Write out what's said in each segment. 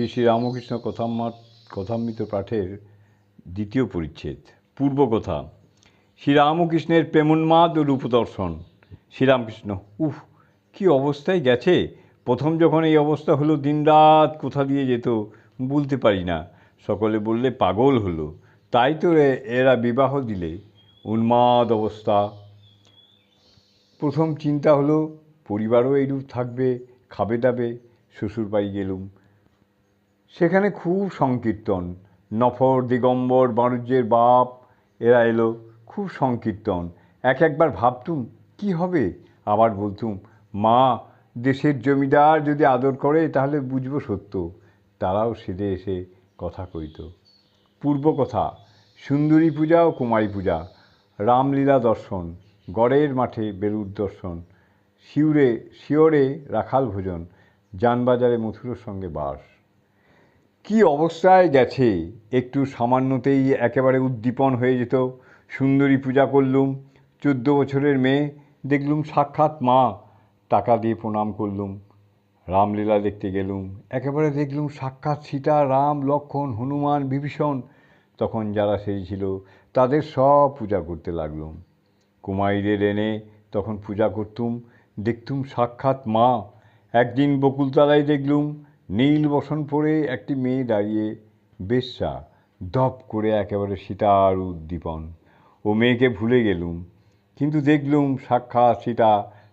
শ্রী শ্রী রামকৃষ্ণ কথামৃত কথামৃত পাঠের দ্বিতীয় পরিচ্ছেদ পূর্বকথা শ্রীরামকৃষ্ণের প্রেমোন্মাদ ও রূপদর্শন শ্রীরামকৃষ্ণ উফ, কি অবস্থায় গেছে? প্রথম যখন এই অবস্থা হলো, দিনরাত কোথা দিয়ে যেত, বলতে পারি না। সকলে বললে, পাগল হলো। তাই তো এরা বিবাহ দিলে। উন্মাদ অবস্থা। প্রথম চিন্তা হলো, পরিবারও এইরূপ থাকবে, খাবে দাবে শ্বশুর বাড়ি গেলুম। সেখানে খুব সংকীর্তন। নফর, দিগম্বর, বাণিজ্যের বাপ, এরা এলো, খুব সংকীর্তন। এক একবার ভাবতুম, কি হবে? আবার বলতুম, মা, দেশের জমিদার যদি আদর করে, তাহলে বুঝব সত্য। তারাও সেদে এসে কথা কইত। পূর্ব কথা, সুন্দরী পূজা ও কুমারী পূজা, রামলীলা দর্শন, গড়ের মাঠে বেলুর দর্শন, শিউরে শিওরে রাখাল ভোজন, যানবাজারে মথুরের সঙ্গে বাস। কি অবস্থায় গেছে? একটু সামান্যতেই একেবারে উদ্দীপন হয়ে যেত। সুন্দরী পূজা করলুম, চোদ্দ বছরের মেয়ে, দেখলুম সাক্ষাৎ মা। টাকা দিয়ে প্রণাম করলুম, রামলীলা দেখতে গেলুম। একেবারে দেখলুম সাক্ষাৎ সীতা, রাম লক্ষ্মণ হনুমান, বিভীষণ। তখন যারা সেই ছিল, তাদের সব পূজা করতে লাগলুম। কুমারীদের এনে তখন পূজা করতুম, দেখতুম সাক্ষাৎ মা। একদিন বকুলতলায় দেখলুম নীল বসন পরে একটি মেয়ে দাঁড়িয়ে বেশ্যা দপ করে একেবারে সীতার উদ্দীপন। ও মেয়েকে ভুলে গেলুম, কিন্তু দেখলুম সাক্ষাৎ সীতা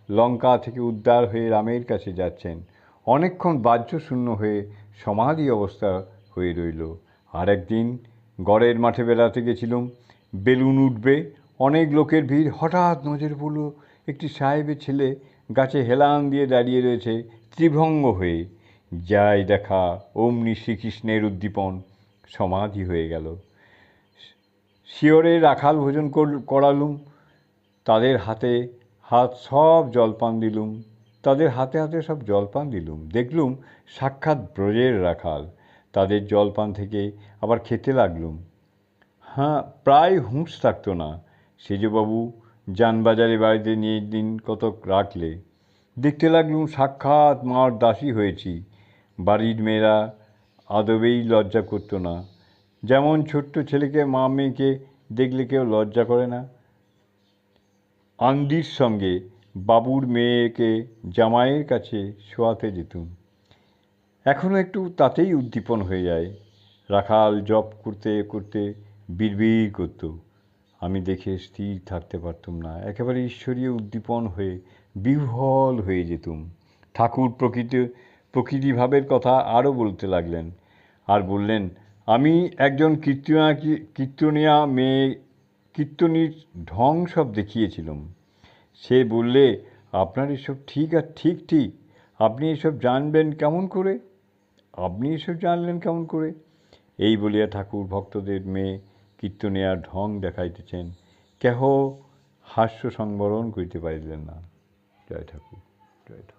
লঙ্কা থেকে উদ্ধার হয়ে রামের কাছে যাচ্ছেন। অনেকক্ষণ বাহ্যশূন্য হয়ে সমাধি অবস্থা হয়ে রইল। আর একদিন গড়ের মাঠে বেড়াতে গেছিলুম, বেলুন উঠবে, অনেক লোকের ভিড়। হঠাৎ নজরে পড়ল, একটি সাহেবের ছেলে গাছে হেলান দিয়ে দাঁড়িয়ে রয়েছে, ত্রিভঙ্গ হয়ে। যাই দেখা, অমনি শ্রীকৃষ্ণের উদ্দীপন সমাধি হয়ে গেল। শিওরে রাখাল ভোজন কর- করালুম, তাদের হাতে হাত সব জলপান দিলুম, তাদের হাতে হাতে সব জলপান দিলুম। দেখলুম সাক্ষাৎ ব্রজের রাখাল, তাদের জলপান থেকে আবার খেতে লাগলুম। হ্যাঁ প্রায় হুঁশ থাকতো না, সেজবাবু যানবাজারে বাড়িতে নিয়ে দিন কতক রাখলে। দেখতে লাগলুম সাক্ষাৎ মার দাসী হয়েছি বাড়ির মেয়েরা আদবেই লজ্জা করতো না। যেমন ছোট্ট ছেলেকে মা মেয়েকে দেখলে কেউ লজ্জা করে না। আন্দির সঙ্গে বাবুর মেয়েকে জামাইয়ের কাছে শোয়াতে যেতুম। এখনও একটু তাতেই উদ্দীপন হয়ে যায়। রাখাল জপ করতে করতে বিড়বিড় করত। আমি দেখে স্থির থাকতে পারতুম না। একেবারে ঈশ্বরীয় উদ্দীপন হয়ে বিহ্বল হয়ে যেতুম। ঠাকুর প্রকৃতি প্রকৃতিভাবের কথা আরও বলতে লাগলেন আর বললেন, আমি একজন কীর্তনিয়া কীর্তনিয়া মেয়ে, কীর্তনীর ঢং সব দেখিয়েছিলাম। সে বললে, আপনার এসব ঠিক আর ঠিক ঠিক, আপনি এসব জানবেন কেমন করে? আপনি এসব জানলেন কেমন করে? এই বলিয়া ঠাকুর ভক্তদের মেয়ে কীর্তনিয়ার ঢং দেখাইতেছেন। কেহ হাস্য সংবরণ করিতে পারিলেন না। জয় ঠাকুর জয় ঠাকুর।